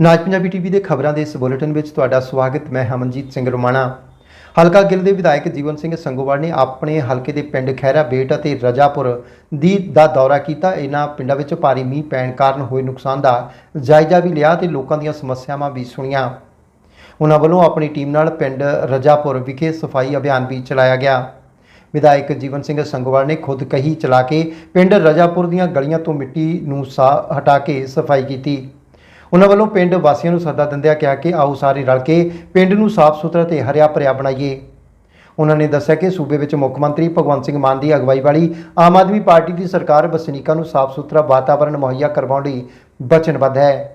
ਨਾਜ Punjabi TV ਦੇ ਖਬਰਾਂ ਦੇ ਇਸ ਬੁਲੇਟਿਨ ਵਿੱਚ ਤੁਹਾਡਾ ਸਵਾਗਤ, ਮੈਂ ਹਮਨਜੀਤ ਸਿੰਘ ਰੋਮਾਣਾ। ਹਲਕਾ ਗਿੱਲ ਦੇ ਵਿਧਾਇਕ ਜੀਵਨ ਸਿੰਘ ਸੰਗੋਵਾਲ ਨੇ ਆਪਣੇ ਹਲਕੇ ਦੇ ਪਿੰਡ ਖੈਰਾ ਬੇਟ ਅਤੇ ਰਜਾਪੁਰ ਦੀ ਦਾ ਦੌਰਾ ਕੀਤਾ। ਇਹਨਾਂ ਪਿੰਡਾਂ ਵਿੱਚ ਭਾਰੀ ਮੀਂਹ ਪੈਣ ਕਾਰਨ ਹੋਏ ਨੁਕਸਾਨ ਦਾ ਜਾਇਜ਼ਾ ਵੀ ਲਿਆ ਤੇ ਲੋਕਾਂ ਦੀਆਂ ਸਮੱਸਿਆਵਾਂ ਵੀ ਸੁਣੀਆਂ। ਉਹਨਾਂ ਵੱਲੋਂ ਆਪਣੀ ਟੀਮ ਨਾਲ ਪਿੰਡ ਰਜਾਪੁਰ ਵਿਖੇ ਸਫ਼ਾਈ ਅਭਿਆਨ ਵੀ ਚਲਾਇਆ ਗਿਆ। ਵਿਧਾਇਕ ਜੀਵਨ ਸਿੰਘ ਸੰਗੋਵਾਲ ਨੇ ਖੁਦ ਕਹੀ ਚਲਾ ਕੇ ਪਿੰਡ ਰਜਾਪੁਰ ਦੀਆਂ ਗਲੀਆਂ ਤੋਂ ਮਿੱਟੀ ਨੂੰ ਸਾ ਹਟਾ ਕੇ ਸਫ਼ਾਈ ਕੀਤੀ। ਉਹਨਾਂ ਵੱਲੋਂ ਪਿੰਡ ਵਾਸੀਆਂ ਨੂੰ ਸੱਦਾ ਦਿੰਦਿਆਂ ਕਿਹਾ ਕਿ ਆਓ ਸਾਰੇ ਰਲ ਕੇ ਪਿੰਡ ਨੂੰ ਸਾਫ਼ ਸੁਥਰਾ ਤੇ ਹਰਿਆ ਭਰਿਆ ਬਣਾਈਏ। ਉਹਨਾਂ ਨੇ ਦੱਸਿਆ ਕਿ ਸੂਬੇ ਵਿੱਚ ਮੁੱਖ ਮੰਤਰੀ ਭਗਵੰਤ ਸਿੰਘ ਮਾਨ ਦੀ ਅਗਵਾਈ ਵਾਲੀ ਆਮ ਆਦਮੀ ਪਾਰਟੀ ਦੀ ਸਰਕਾਰ ਵਸਨੀਕਾਂ ਨੂੰ ਸਾਫ਼ ਸੁਥਰਾ ਵਾਤਾਵਰਣ ਮੁਹੱਈਆ ਕਰਵਾਉਣ ਲਈ ਵਚਨਬੱਧ ਹੈ।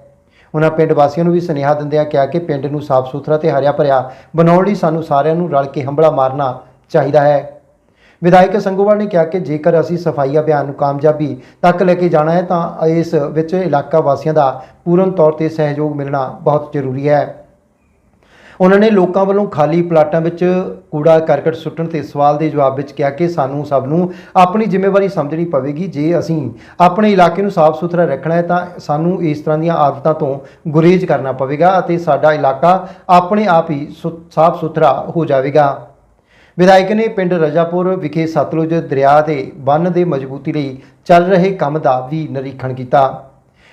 ਉਹਨਾਂ ਪਿੰਡ ਵਾਸੀਆਂ ਨੂੰ ਵੀ ਸੁਨੇਹਾ ਦਿੰਦਿਆਂ ਕਿਹਾ ਕਿ ਪਿੰਡ ਨੂੰ ਸਾਫ਼ ਸੁਥਰਾ ਤੇ ਹਰਿਆ ਭਰਿਆ ਬਣਾਉਣ ਲਈ ਸਾਨੂੰ ਸਾਰਿਆਂ ਨੂੰ ਰਲ ਕੇ ਹੰਬਲਾ ਮਾਰਨਾ ਚਾਹੀਦਾ ਹੈ। ਵਿਧਾਇਕ ਸੰਗੋਵਾਲ ਨੇ ਕਿਹਾ ਕਿ ਜੇਕਰ ਅਸੀਂ ਸਫ਼ਾਈ ਅਭਿਆਨ ਨੂੰ ਕਾਮਯਾਬੀ ਤੱਕ ਲੈ ਕੇ ਜਾਣਾ ਹੈ, ਤਾਂ ਇਸ ਵਿੱਚ ਇਲਾਕਾ ਵਾਸੀਆਂ ਦਾ ਪੂਰਨ ਤੌਰ ਤੇ ਸਹਿਯੋਗ ਮਿਲਣਾ ਬਹੁਤ ਜ਼ਰੂਰੀ ਹੈ। ਉਹਨਾਂ ਨੇ ਲੋਕਾਂ ਵੱਲੋਂ ਖਾਲੀ ਪਲਾਟਾਂ ਵਿੱਚ ਕੂੜਾ ਕਰਕਟ ਸੁੱਟਣ ਤੇ ਸਵਾਲ ਦੇ ਜਵਾਬ ਵਿੱਚ ਕਿਹਾ ਕਿ ਸਾਨੂੰ ਸਭ ਨੂੰ ਆਪਣੀ ਜ਼ਿੰਮੇਵਾਰੀ ਸਮਝਣੀ ਪਵੇਗੀ। ਜੇ ਅਸੀਂ ਆਪਣੇ ਇਲਾਕੇ ਨੂੰ ਸਾਫ਼ ਸੁਥਰਾ ਰੱਖਣਾ ਹੈ, ਤਾਂ ਸਾਨੂੰ ਇਸ ਤਰ੍ਹਾਂ ਦੀਆਂ ਆਦਤਾਂ ਤੋਂ ਗੁਰੇਜ਼ ਕਰਨਾ ਪਵੇਗਾ ਅਤੇ ਸਾਡਾ ਇਲਾਕਾ ਆਪਣੇ ਆਪ ਹੀ ਸੁ- ਸਾਫ਼ ਸੁਥਰਾ ਹੋ ਜਾਵੇਗਾ। ਵਿਧਾਇਕ ਨੇ ਪਿੰਡ ਰਜਾਪੁਰ ਵਿਖੇ ਸਤਲੁਜ ਦਰਿਆ ਦੇ ਬੰਨ ਦੇ ਮਜ਼ਬੂਤੀ ਲਈ ਚੱਲ ਰਹੇ ਕੰਮ ਦਾ ਵੀ ਨਿਰੀਖਣ ਕੀਤਾ।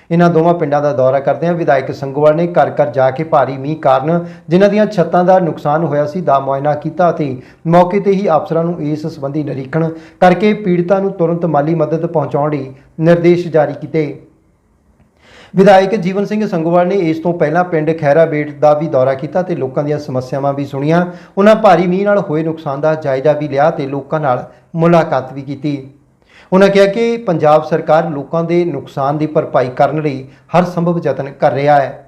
ਇਹਨਾਂ ਦੋਵਾਂ ਪਿੰਡਾਂ ਦਾ ਦੌਰਾ ਕਰਦਿਆਂ ਵਿਧਾਇਕ ਸੰਗੋਵਾਲ ਨੇ ਘਰ ਘਰ ਜਾ ਕੇ ਭਾਰੀ ਮੀਂਹ ਕਾਰਨ ਜਿਨ੍ਹਾਂ ਦੀਆਂ ਛੱਤਾਂ ਦਾ ਨੁਕਸਾਨ ਹੋਇਆ ਸੀ ਦਾ ਮੁਆਇਨਾ ਕੀਤਾ ਅਤੇ ਮੌਕੇ ਤੇ ਹੀ ਅਫਸਰਾਂ ਨੂੰ ਇਸ ਸੰਬੰਧੀ ਨਿਰੀਖਣ ਕਰਕੇ ਪੀੜਤਾਂ ਨੂੰ ਤੁਰੰਤ ਮਾਲੀ ਮਦਦ ਪਹੁੰਚਾਉਣ ਲਈ ਨਿਰਦੇਸ਼ ਜਾਰੀ ਕੀਤੇ। ਵਿਧਾਇਕ ਜੀਵਨ ਸਿੰਘ ਸੰਗੋਵਾਲ ਨੇ ਇਸ ਤੋਂ ਪਹਿਲਾਂ ਪਿੰਡ ਖੈਰਾ ਦਾ ਵੀ ਦੌਰਾ ਕੀਤਾ ਤੇ ਲੋਕਾਂ ਦੀਆਂ ਸਮੱਸਿਆਵਾਂ ਵੀ ਸੁਣੀਆਂ। ਉਹਨਾਂ ਭਾਰੀ ਮੀਂਹ ਨਾਲ ਹੋਏ ਨੁਕਸਾਨ ਦਾ ਜਾਇਜ਼ਾ ਵੀ ਲਿਆ ਤੇ ਲੋਕਾਂ ਨਾਲ ਮੁਲਾਕਾਤ ਵੀ ਕੀਤੀ। ਉਹਨਾਂ ਕਿਹਾ ਕਿ ਪੰਜਾਬ ਸਰਕਾਰ ਲੋਕਾਂ ਦੇ ਨੁਕਸਾਨ ਦੀ ਭਰਪਾਈ ਕਰਨ ਲਈ ਹਰ ਸੰਭਵ ਯਤਨ ਕਰ ਰਿਹਾ ਹੈ।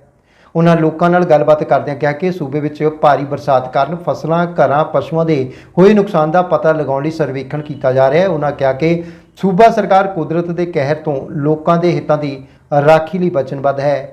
ਉਹਨਾਂ ਲੋਕਾਂ ਨਾਲ ਗੱਲਬਾਤ ਕਰਦਿਆਂ ਕਿਹਾ ਕਿ ਸੂਬੇ ਵਿੱਚ ਭਾਰੀ ਬਰਸਾਤ ਕਾਰਨ ਫਸਲਾਂ, ਘਰਾਂ, ਪਸ਼ੂਆਂ ਦੇ ਹੋਏ ਨੁਕਸਾਨ ਦਾ ਪਤਾ ਲਗਾਉਣ ਲਈ ਸਰਵੇਖਣ ਕੀਤਾ ਜਾ ਰਿਹਾ ਹੈ। ਉਹਨਾਂ ਕਿਹਾ ਕਿ ਸੂਬਾ ਸਰਕਾਰ ਕੁਦਰਤ ਦੇ ਕਹਿਰ ਤੋਂ ਲੋਕਾਂ ਦੇ ਹਿੱਤਾਂ ਦੀ ਰਾਖੀ ਲਈ ਵਚਨਬੱਧ ਹੈ।